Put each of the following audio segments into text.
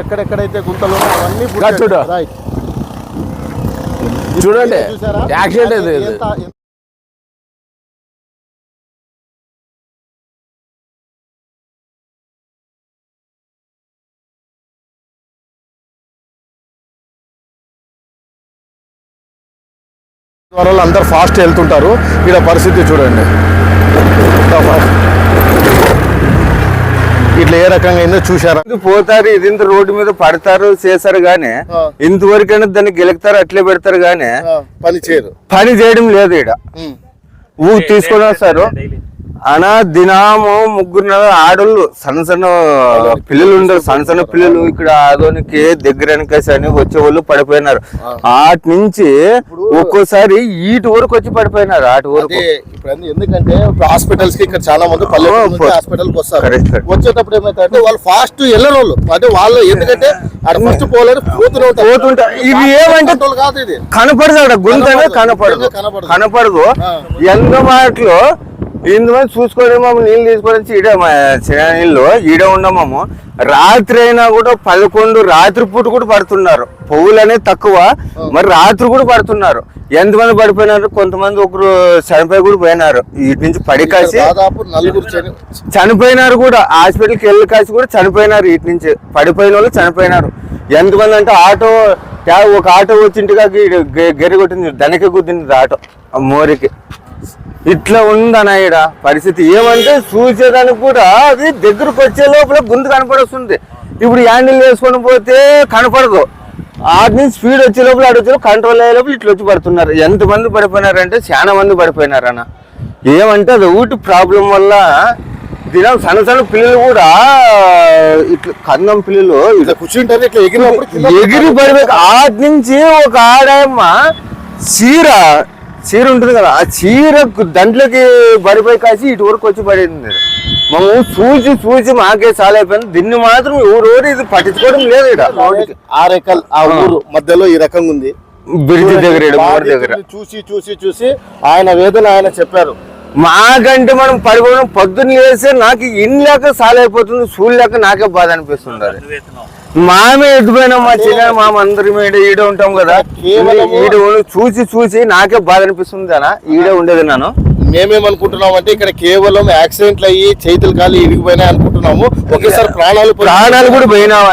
ఎక్కడెక్కడైతే గుంతలు అవన్నీ రా చూడు. రైట్ చూడండి. యాక్సిడెంట్ ఇది. వాళ్ళు అందరు ఫాస్ట్ వెళ్తుంటారు. ఇక్కడ పరిస్థితి చూడండి. ఇట్లా ఏ రకంగా అయిందో చూసారా ఇది పోతారు ఇది ఇంత రోడ్డు మీద పడతారు చేశారు గానీ. ఇంతవరకైనా దాన్ని గెలుగుతారు అట్లే పెడతారు గానీ పని చేయరు పని చేయడం లేదు ఇక్కడ ఉమ్. ఊ తీసుకొని వస్తారు అనా దినాము ముగ్గురు ఆడోళ్ళు సన్న సన్న పిల్లలు ఉండరు. సన్న సన్న పిల్లలు ఇక్కడ ఆదోనికి దగ్గర అని వచ్చేవాళ్ళు పడిపోయినారు. ఆటి నుంచి ఒక్కోసారి ఈటి వరకు వచ్చి పడిపోయినారు ఆటి వరకు. ఇప్పుడు ఎందుకంటే హాస్పిటల్స్కి ఇక్కడ చాలా మంది పల్లెటూరు పో- హాస్పిటల్కి వస్తారు. వచ్చేటప్పుడు ఏమైతే వాళ్ళు ఫాస్ట్ వెళ్ళరు వాళ్ళు అంటే వాళ్ళు ఎందుకంటే ఆడ ఫస్ట్ పోలేరు పోతుంటారు. ఇది ఏమంటే- కాదు ఇది. కనపడదు అక్కడ గుంత కనపడదు. కనపడదు. ఎంత మాటలు ఇంతమంది చూసుకొని మేము నీళ్ళు తీసుకొని ఈడ నీళ్ళు ఈడ ఉండమము. రాత్రి అయినా కూడా పదకొండు రాత్రి పూట కూడా పడుతున్నారు. పువ్వులు అనేది తక్కువ మరి రాత్రి కూడా పడుతున్నారు. ఎంతమంది పడిపోయినారు? కొంతమంది ఒకరు చనిపోయి కూడా పోయినారు. వీటి నుంచి పడి కాసి చనిపోయినారు కూడా. హాస్పిటల్కి వెళ్ళి కాసి కూడా చనిపోయినారు వీటి నుంచి. పడిపోయిన వాళ్ళు చనిపోయినారు. ఎంతమంది అంటే ఆటో ఒక ఆటో వచ్చింటిగా గెరి కొట్టింది. దనకి గుద్దింది ఆటో ఆ మోరికి. ఇట్లా ఉందన్న ఈడ పరిస్థితి. ఏమంటే చూసేదానికి కూడా అది దగ్గరకు వచ్చే లోపల గుంత కనపడొస్తుంది. ఇప్పుడు హ్యాండిల్ వేసుకొని పోతే కనపడదు. ఆటి నుంచి స్పీడ్ వచ్చే లోపల ఆడ వచ్చే కంట్రోల్ అయ్యే లోపల ఇట్లా వచ్చి పడుతున్నారు. ఎంతమంది పడిపోయినారంటే చాలా మంది పడిపోయినారన్న. ఏమంటే అది ఊటి ప్రాబ్లం వల్ల దినం సన్న సన్న పిల్లలు కూడా ఇట్లా కందం పిల్లలు ఇట్లా కూర్చుంటారు ఇట్లా కింద ఎగిరి పడిపోయి ఆటి నుంచి ఒక ఆడమ్మ చీర చీర ఉంటుంది కదా ఆ చీర దాంట్లోకి పడిపోయి కాసి ఇటు వరకు వచ్చి పడింది. మేము చూసి చూసి మాకే చాలా అయిపోయింది. దీన్ని మాత్రం ఎవరెవరు ఇది పట్టించుకోవడం లేదు ఇక్కడ. ఆరేకల్ ఆ ఊరు మధ్యలో ఈ రకంగా ఉంది. బ్రిడ్జ్ దగ్గర దగ్గర. చూసి చూసి చూసి ఆయన వేదన ఆయన చెప్పారు. మాకంటే మనం పడిపోవడం పొద్దున్న లేస్తే నాకు ఇన్ లేక సాలైపోతుంది చూడు లేక నాకే బాధ అనిపిస్తుంది అది. మామే ఎటుపోయినాం మా చిన్న మామ అందరం ఈడ ఈడ ఉంటాం కదా. ఈడ చూసి చూసి నాకే బాధ అనిపిస్తుంది అన్న. ఈడే ఉండేది నాను. మేమేమనుకుంటున్నాం అంటే ఇక్కడ కేవలం యాక్సిడెంట్లు అయ్యి చేతులు కాలు ఇరిగిపోయినాయి అనుకుంటున్నాము. ఒకేసారి ప్రాణాలు ప్రాణాలు కూడా పోయినావు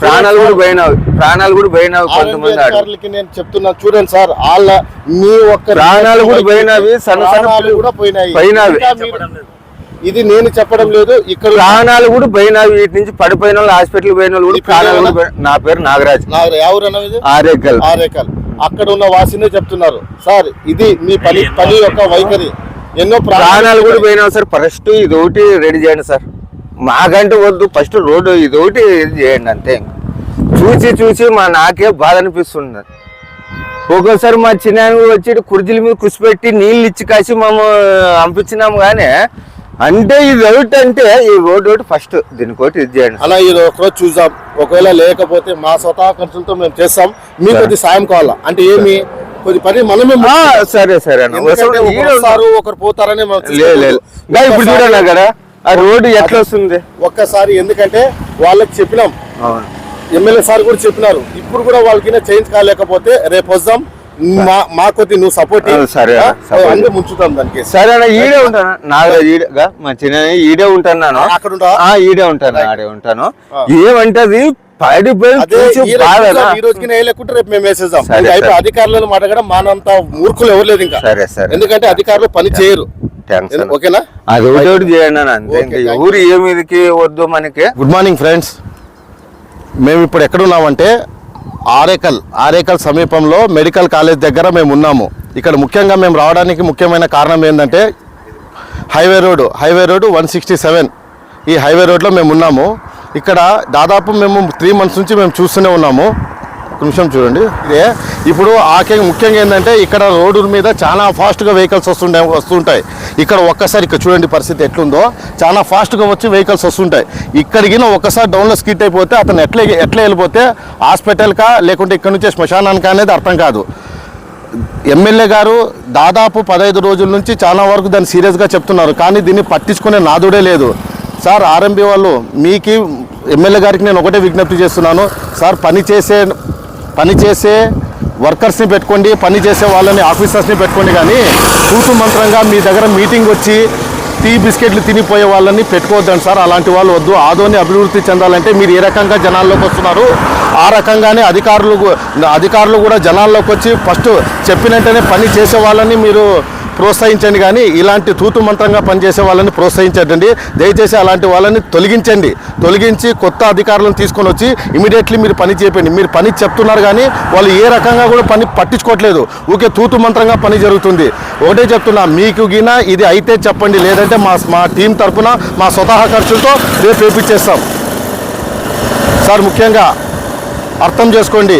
ప్రాణాలు కూడా పోయినావు. ప్రాణాలు కూడా పోయినావు కొంతమంది అధికారులకి నేను చెప్తున్నా చూడండి సార్ వాళ్ళ మీ ఒక్క ప్రాణాలు కూడా పోయినవి, సన్న సన్న కూడా పోయినాయి. పోయినవి. ఇది నేను చెప్పడం లేదు ఇక్కడ ప్రాణాలు కూడా పోయినావు వీటి నుంచి పడిపోయిన వాళ్ళు హాస్పిటల్ పోయిన వాళ్ళు కూడా నీ ప్రాణాలు కూడా పేరేనా? పోయి- నా పేరు నాగరాజ్. ఎవరన్నా ఇది ఆరేకల్ ఆరేకల్ అక్కడ ఉన్న వాసినే చెప్తున్నారు. సార్ ఇది మీ పని పని యొక్క వైఖరి. ఎన్నో ప్రాణాలు కూడా పోయినావు సార్. ఫస్ట్ ఇది ఒకటి రెడీ చేయండి సార్. మాకంటే వద్దు ఫస్ట్ రోడ్డు ఇది ఒకటి ఇది చేయండి అంతే చూసి చూసి మా నాకే బాధ అనిపిస్తుంది ఒక్కోసారి మా చిన్న వచ్చి ఈడ కుర్చీల మీద కుసిపెట్టి నీళ్ళు ఇచ్చి కాసి మేము పంపించినాము కానీ అంటే ఇది ఒకటి అంటే ఈ రోడ్డు ఒకటి ఫస్ట్ దీనికోటి ఇది చేయండి. అలా ఈ ఒకరోజు చూద్దాం. ఒకవేళ లేకపోతే మా స్వతహా ఖర్చులతో మేము చేస్తాం. మీకు కొద్ది సాయం కావాలా? అంటే ఏమి? కొద్ది పని మనమే సరే సరే. ఒకరు ఒకరు పోతారని ఇప్పుడు చూడండి అక్కడ ఆ రోడ్డు ఎట్లా వస్తుంది? ఒక్కసారి ఎందుకంటే వాళ్ళకి చెప్పినాం. ఎమ్మెల్యే సార్ కూడా చెప్పినారు. ఇప్పుడు కూడా వాళ్ళకి చేంజ్ కాలేకపోతే రేపు వద్దాం. మా మా కొద్ది నువ్వు సపోర్ట్ సరే. అన్ని ముంచుతాం దానికి సరే అన్న ఈడే ఉంటాను. నాకు ఈడగా మా చిన్న ఈడే ఉంటాను అక్కడ ఉంటావా? ఆ ఈడే ఉంటాను ఆడే ఉంటాను. ఏమంటది. అధికారులను అడగడం మానంత మూర్ఖులు ఎవరు లేదు ఇంకా. సరే సరే. ఎందుకంటే అధికారులు పని చేయరు. ఓకేనా? అది ఒకటి చేయండి అంతే. ఊరు ఏ మీదకి వద్దు మనకి. గుడ్ మార్నింగ్ ఫ్రెండ్స్ మేము ఇప్పుడు ఎక్కడున్నామంటే ఆరేకల్ ఆరేకల్ సమీపంలో మెడికల్ కాలేజ్ దగ్గర మేము ఉన్నాము. ఇక్కడ ముఖ్యంగా మేము రావడానికి ముఖ్యమైన కారణం ఏంటంటే highway road highway road one sixty seven. ఈ హైవే రోడ్లో మేము ఉన్నాము. ఇక్కడ దాదాపు మేము త్రీ మంత్స్ నుంచి మేము చూస్తూనే ఉన్నాము. ఒక నిమిషం చూడండి. ఇదే ఇప్పుడు ఆకే ముఖ్యంగా ఏంటంటే ఇక్కడ రోడ్డు మీద చాలా ఫాస్ట్గా వెహికల్స్ వస్తుండే వస్తుంటాయి. ఇక్కడ ఒక్కసారి ఇక్కడ చూడండి పరిస్థితి ఎట్లుందో. చాలా ఫాస్ట్గా వచ్చి వెహికల్స్ వస్తుంటాయి. ఇక్కడికి ఒక్కసారి డౌన్లో స్కిట్ అయిపోతే అతను ఎట్లా ఎట్లా వెళ్ళిపోతే హాస్పిటల్కా లేకుంటే ఇక్కడ నుంచి శ్మశానానికి అనేది అర్థం కాదు. ఎమ్మెల్యే గారు దాదాపు పదహైదు రోజుల నుంచి చాలా వరకు దాన్ని సీరియస్గా చెప్తున్నారు. కానీ దీన్ని పట్టించుకునే నాదుడే లేదు. సార్ ఆర్ఎంబి వాళ్ళు మీకు ఎమ్మెల్యే గారికి నేను ఒకటే విజ్ఞప్తి చేస్తున్నాను. సార్ పని చేసే పని చేసే వర్కర్స్ని పెట్టుకోండి పని చేసే వాళ్ళని ఆఫీసర్స్ని పెట్టుకోండి కానీ తూతు మంత్రంగా మీ దగ్గర మీటింగ్ వచ్చి టీ బిస్కెట్లు తినిపోయే వాళ్ళని పెట్టుకోవద్దండి సార్. అలాంటి వాళ్ళు వద్దు. ఆదోని అభివృద్ధి చెందాలంటే మీరు ఏ రకంగా జనాల్లోకి వస్తున్నారు? ఆ రకంగానే అధికారులు అధికారులు కూడా జనాల్లోకి వచ్చి ఫస్ట్ చెప్పిన వెంటనే పని చేసే వాళ్ళని మీరు ప్రోత్సహించండి కానీ ఇలాంటి తూతు మంత్రంగా పనిచేసే వాళ్ళని ప్రోత్సహించండి. దయచేసి అలాంటి వాళ్ళని తొలగించండి. తొలగించి కొత్త అధికారులను తీసుకొని వచ్చి ఇమీడియట్లీ మీరు పని చేయండి మీరు పని చెప్తున్నారు కానీ వాళ్ళు ఏ రకంగా కూడా పని పట్టించుకోవట్లేదు. ఊకే తూతు మంత్రంగా పని జరుగుతుంది. ఒకటే చెప్తున్నా మీకు గిన ఇది అయితే చెప్పండి. లేదంటే మా మా టీం తరఫున మా స్వతహా ఖర్చులతో రేపు వేపించేస్తాం సార్ ముఖ్యంగా అర్థం చేసుకోండి.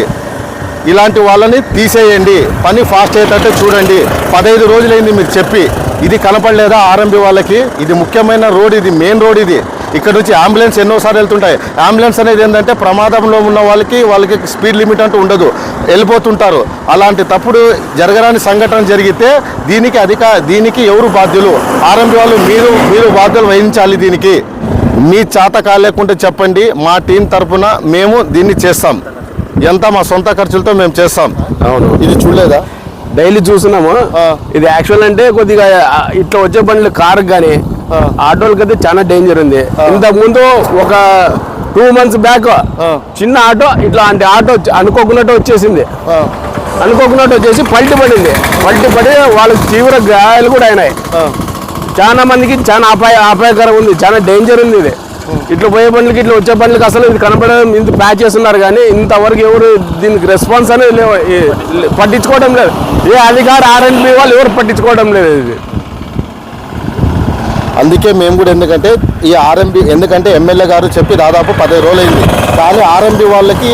ఇలాంటి వాళ్ళని తీసేయండి. పని ఫాస్ట్ అయ్యేటట్టు చూడండి. పదహైదు రోజులైంది మీరు చెప్పి. ఇది కనపడలేదా ఆర్ఎంబి వాళ్ళకి? ఇది ముఖ్యమైన రోడ్ ఇది మెయిన్ రోడ్ ఇది. ఇక్కడ నుంచి అంబులెన్స్ ఎన్నోసార్లు వెళ్తుంటాయి. అంబులెన్స్ అనేది ఏంటంటే ప్రమాదంలో ఉన్న వాళ్ళకి వాళ్ళకి స్పీడ్ లిమిట్ అంటూ ఉండదు. వెళ్ళిపోతుంటారు. అలాంటి తప్పుడు జరగరాని సంఘటన జరిగితే దీనికి అధిక దీనికి ఎవరు బాధ్యులు? ఆర్ఎంబి వాళ్ళు మీరు మీరు బాధ్యులు వహించాలి దీనికి. మీ చేత కాలేకుంటే చెప్పండి మా టీం తరపున మేము దీన్ని చేస్తాం. ఎంత మా సొంత ఖర్చులతో మేము చేస్తాం. అవును. ఇది చూడలేదా? డైలీ చూస్తున్నాము. ఇది యాక్చువల్ అంటే కొద్దిగా ఇట్లా వచ్చే బండ్లు కార్ కానీ. ఆటోలకి అయితే చాలా డేంజర్ ఉంది. ఇంతకు ముందు ఒక టూ మంత్స్ బ్యాక్. చిన్న ఆటో ఇట్లాంటి ఆటో వచ్చి- అనుకోకున్నట్టు వచ్చేసింది. అనుకోకున్నట్టు వచ్చేసి పల్టి పడింది పల్టి పడి వాళ్ళకి తీవ్ర గాయాలు కూడా అయినాయి. చాలా మందికి చాలా అపాయ అపాయకరం ఉంది చాలా డేంజర్ ఉంది ఇది. ఇట్లా పోయే బండ్లకి ఇట్లా వచ్చే బండ్లకి అసలు ఇది కనపడడం ఇంత ప్యాచ్ చేస్తున్నారు కానీ ఇంతవరకు ఎవరు దీనికి రెస్పాన్స్ అనేది లేవు. పట్టించుకోవడం లేదు. ఏ అధికారి ఆర్ఎండ్బి వాళ్ళు ఎవరు పట్టించుకోవడం లేదు ఇది. అందుకే మేము కూడా ఎందుకంటే ఈ ఆర్ఎంబి ఎందుకంటే ఎమ్మెల్యే గారు చెప్పి దాదాపు పదిహేను రోజులైంది. కానీ ఆర్ఎంబి వాళ్ళకి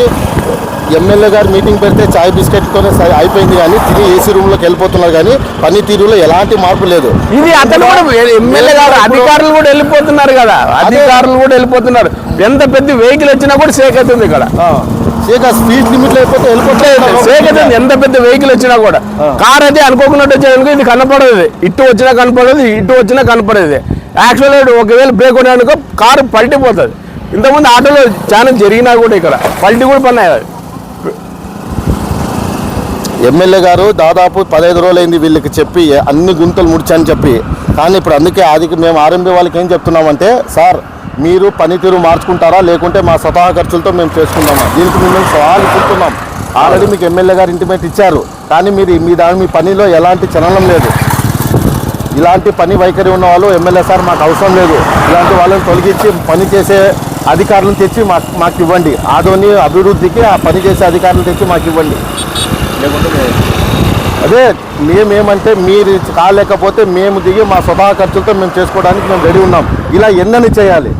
ఎమ్మెల్యే గారు మీటింగ్ పెడితే చాయ్ బిస్కెట్తోనే సరి- అయిపోయింది కానీ తిని ఏసీ రూమ్లోకి వెళ్ళిపోతున్నారు కానీ పనితీరులో ఎలాంటి మార్పు లేదు. ఇది అతను కూడా ఎమ్మెల్యే గారు అధికారులు కూడా వెళ్ళిపోతున్నారు కదా. అధికారులు కూడా వెళ్ళిపోతున్నారు. ఎంత పెద్ద వెహికల్ వచ్చినా కూడా సేక్ అవుతుంది ఇక్కడ. ఇక స్పీడ్ లిమిట్ లేకపోతే వెళ్ళిపోతే సేక్ అవుతుంది. ఎంత పెద్ద వెహికల్ వచ్చినా కూడా. కార్ అయితే అనుకోకున్నట్టు వచ్చేదానికి ఇది కనపడదు. ఇటు వచ్చినా కనపడదు ఇటు వచ్చినా కనపడదు. యాక్చువల్ ఒకవేళ బ్రేక్ కొనేందుకు కారు పల్టిపోతుంది. ఇంతకుముందు ఆటోలో చాలా జరిగినా కూడా ఇక్కడ. పల్టి కూడా పన్నాయి ఎమ్మెల్యే గారు దాదాపు పదహైదు రోజులైంది వీళ్ళకి చెప్పి అన్ని గుంతలు ముడిచని చెప్పి. కానీ ఇప్పుడు అందుకే ఆదికి మేము ఆరంభ వాళ్ళకి ఏం చెప్తున్నామంటే సార్ మీరు పనితీరు మార్చుకుంటారా? లేకుంటే మా స్వతహా ఖర్చులతో మేము చేసుకుంటామా దీనికి మేము సవాలు చెప్తున్నాం ఆల్రెడీ మీకు ఎమ్మెల్యే గారు ఇంటిమేట్ ఇచ్చారు. కానీ మీరు మీ దాని మీ పనిలో ఎలాంటి చలనం లేదు. ఇలాంటి పని వైఖరి ఉన్న వాళ్ళు ఎమ్మెల్యే సార్ మాకు అవసరం లేదు. ఇలాంటి వాళ్ళని తొలగించి పని చేసే అధికారులను తెచ్చి మాకు మాకు ఇవ్వండి. ఆదోని అభివృద్ధికి ఆ పని చేసే అధికారులు తెచ్చి మాకు ఇవ్వండి. అదే మేమేమంటే మీరు కాలేకపోతే మేము దిగి మా స్వతహా ఖర్చులతో మేము చేసుకోవడానికి మేము రెడీ ఉన్నాం. ఇలా ఎన్నని చేయాలి?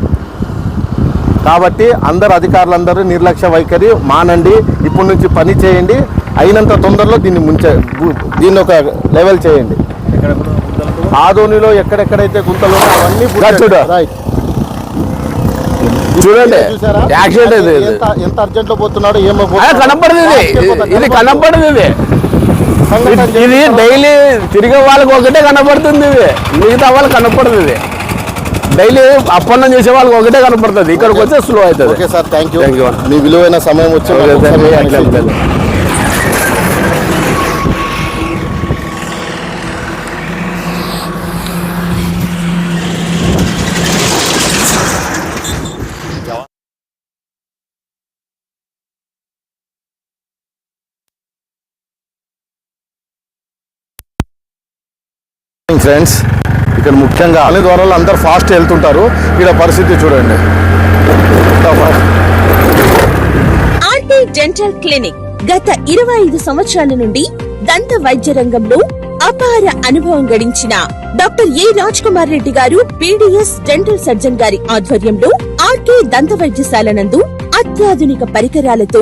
కాబట్టి అందరు అధికారులందరూ నిర్లక్ష్య వైఖరి మానండి. ఇప్పటి నుంచి పని చేయండి. అయినంత తొందరలో దీన్ని ముంచే దీన్ని ఒక లెవెల్ చేయండి. ఆదోనిలో ఎక్కడెక్కడైతే గుంతలు ఉన్నాయో అవన్నీ. రైట్. చూడండి? యాక్సిడెంట్ ఇది ఎంత అర్జెంట్లో పోతున్నాడో ఏమో కనపడదు ఇది. కనపడదు ఇది. ఇది- డైలీ తిరిగే వాళ్ళకి ఒకటే కనపడుతుంది ఇది. మిగతా వాళ్ళకి కనపడదు ఇది. డైలీ అప్పన్నం చేసే వాళ్ళకి ఒకటే కనపడుతుంది. ఇక్కడికి వస్తే స్లో అవుతుంది. Okay sir thank you. మీ విలువైన సమయం వచ్చి ఓకే మాకు సార్, ఒకసారి అట్లా మెసేజ్ అట్లా. ఫ్రెండ్స్ ఇక్కడ ముఖ్యంగా అన్ని ద్వారాలు అందరు ఫాస్ట్ వెళ్తుంటారు. ఇక్కడ పరిస్థితి చూడండి. ఆర్టీ డెంటల్ క్లినిక్ గత ఇరవై ఐదు సంవత్సరాల నుండి దంత వైద్య రంగంలో అపార అనుభవం గడించిన డాక్టర్ ఏ రాజ్ కుమార్ రెడ్డి గారు పీడిఎస్ డెంటల్ సర్జన్ గారి ఆధ్వర్యంలో ఆర్కే దంత వైద్యశాల నందు అత్యాధునిక పరికరాలతో